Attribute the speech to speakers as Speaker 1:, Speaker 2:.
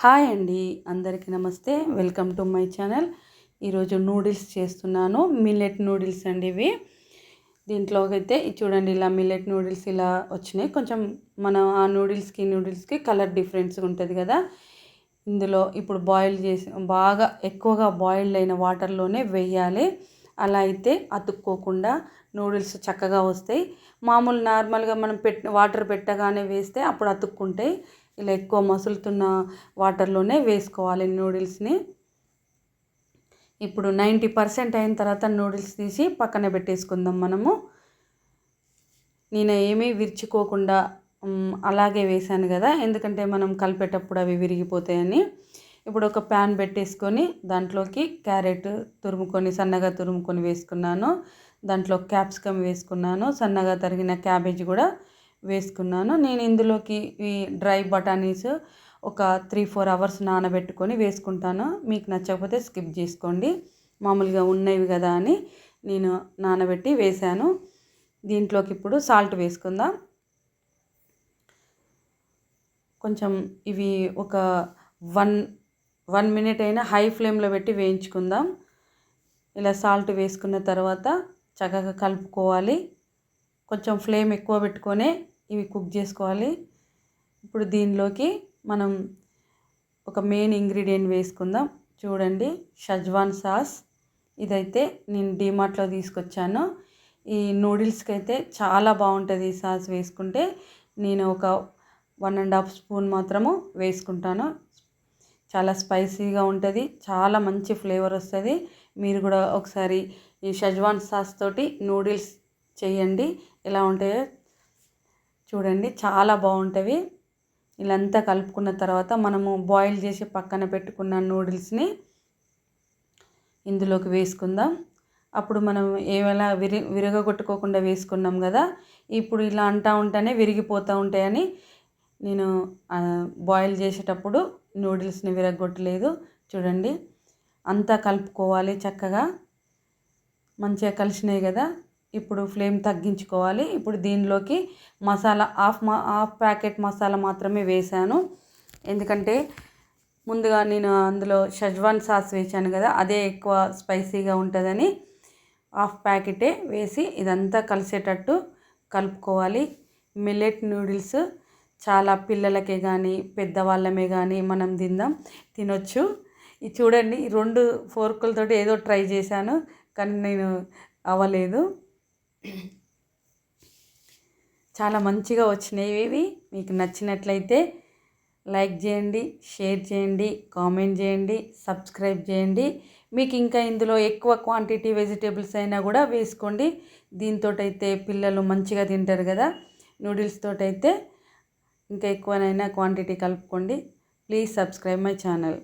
Speaker 1: Hi అండి. అందరికీ నమస్తే. Welcome to my channel. ఈరోజు నూడిల్స్ చేస్తున్నాను. మిల్లెట్ నూడిల్స్ అండి ఇవి. దీంట్లోకి అయితే చూడండి ఇలా మిల్లెట్ నూడిల్స్ ఇలా వచ్చినాయి. కొంచెం మనం ఆ నూడిల్స్కి నూడిల్స్కి కలర్ డిఫరెన్స్ ఉంటుంది కదా. ఇందులో ఇప్పుడు బాయిల్ చేసి బాగా ఎక్కువగా బాయిల్డ్ అయిన వాటర్లోనే వేయాలి. అలా అయితే అతుక్కోకుండా నూడిల్స్ చక్కగా వస్తాయి. మామూలు నార్మల్గా మనం పెట్ వాటర్ పెట్టగానే వేస్తే అప్పుడు అతుక్కుంటాయి. ఇలా ఎక్కువ మసులుతున్న వాటర్లోనే వేసుకోవాలి నూడిల్స్ని. ఇప్పుడు నైంటీ పర్సెంట్ అయిన తర్వాత నూడిల్స్ తీసి పక్కన పెట్టేసుకుందాం మనము. నేను ఏమీ విరుచుకోకుండా అలాగే వేసాను కదా ఎందుకంటే మనం కలిపేటప్పుడు అవి విరిగిపోతాయని. ఇప్పుడు ఒక ప్యాన్ పెట్టేసుకొని దాంట్లోకి క్యారెట్ తురుముకొని సన్నగా తురుముకొని వేసుకున్నాను. దాంట్లో క్యాప్సికమ్ వేసుకున్నాను. సన్నగా తరిగిన క్యాబేజ్ కూడా వేసుకున్నాను. నేను ఇందులోకి ఈ డ్రై బఠానీస్ ఒక త్రీ ఫోర్ అవర్స్ నానబెట్టుకొని వేసుకుంటాను. మీకు నచ్చకపోతే స్కిప్ చేసుకోండి. మామూలుగా ఉన్నవి కదా అని నేను నానబెట్టి వేశాను. దీంట్లోకి ఇప్పుడు సాల్ట్ వేసుకుందాం. కొంచెం ఇవి ఒక వన్ వన్ మినిట్ అయినా హై ఫ్లేమ్లో పెట్టి వేయించుకుందాం. ఇలా సాల్ట్ వేసుకున్న తర్వాత చక్కగా కలుపుకోవాలి. కొంచెం ఫ్లేమ్ ఎక్కువ పెట్టుకొనే ఇవి కుక్ చేసుకోవాలి. ఇప్పుడు దీనిలోకి మనం ఒక మెయిన్ ఇంగ్రీడియంట్ వేసుకుందాం. చూడండి షజ్వాన్ సాస్. ఇదైతే నేను డిమార్ట్లో తీసుకొచ్చాను. ఈ నూడిల్స్కి అయితే చాలా బాగుంటుంది ఈ సాస్ వేసుకుంటే. నేను ఒక వన్ అండ్ హాఫ్ స్పూన్ మాత్రము వేసుకుంటాను. చాలా స్పైసీగా ఉంటుంది చాలా మంచి ఫ్లేవర్ వస్తుంది. మీరు కూడా ఒకసారి ఈ షజ్వాన్ సాస్ తోటి నూడిల్స్ చేయండి ఎలా ఉంటాయో చూడండి చాలా బాగుంటుంది ఇలాంతా కలుపుకున్న తర్వాత మనము బాయిల్ చేసి పక్కన పెట్టుకున్న నూడిల్స్ని ఇందులోకి వేసుకుందాం. అప్పుడు మనం ఏమైనా విరి విరగొట్టుకోకుండా వేసుకున్నాం కదా ఇప్పుడు ఇలా అంటా ఉంటేనే విరిగిపోతూ ఉంటాయని నేను బాయిల్ చేసేటప్పుడు నూడిల్స్ని విరగొట్టలేదు. చూడండి అంతా కలుపుకోవాలి చక్కగా. మంచిగా కలిసినాయి కదా. ఇప్పుడు ఫ్లేమ్ తగ్గించుకోవాలి. ఇప్పుడు దీనిలోకి మసాలా హాఫ్ మా హాఫ్ ప్యాకెట్ మసాలా మాత్రమే వేసాను ఎందుకంటే ముందుగా నేను అందులో షజ్వాన్ సాస్ వేశాను కదా అదే ఎక్కువ స్పైసీగా ఉంటుందని హాఫ్ ప్యాకెటే వేసి ఇదంతా కలిసేటట్టు కలుపుకోవాలి. మిల్లెట్ నూడిల్స్ చాలా పిల్లలకే కానీ పెద్దవాళ్ళమే కానీ మనం తిందాం తినొచ్చు. ఇది చూడండి రెండు ఫోర్కులతోటి ఏదో ట్రై చేశాను కానీ నేను అవ్వలేదు. చాలా మంచిగా వచ్చినాయి ఇవి. మీకు నచ్చినట్లయితే లైక్ చేయండి షేర్ చేయండి కామెంట్ చేయండి సబ్స్క్రైబ్ చేయండి. మీకు ఇంకా ఇందులో ఎక్కువ క్వాంటిటీ వెజిటేబుల్స్ అయినా కూడా వేసుకోండి. దీంతో అయితే పిల్లలు మంచిగా తింటారు కదా. నూడిల్స్ తోటైతే ఇంకా ఎక్కువనైనా క్వాంటిటీ కలుపుకోండి. Please subscribe my channel.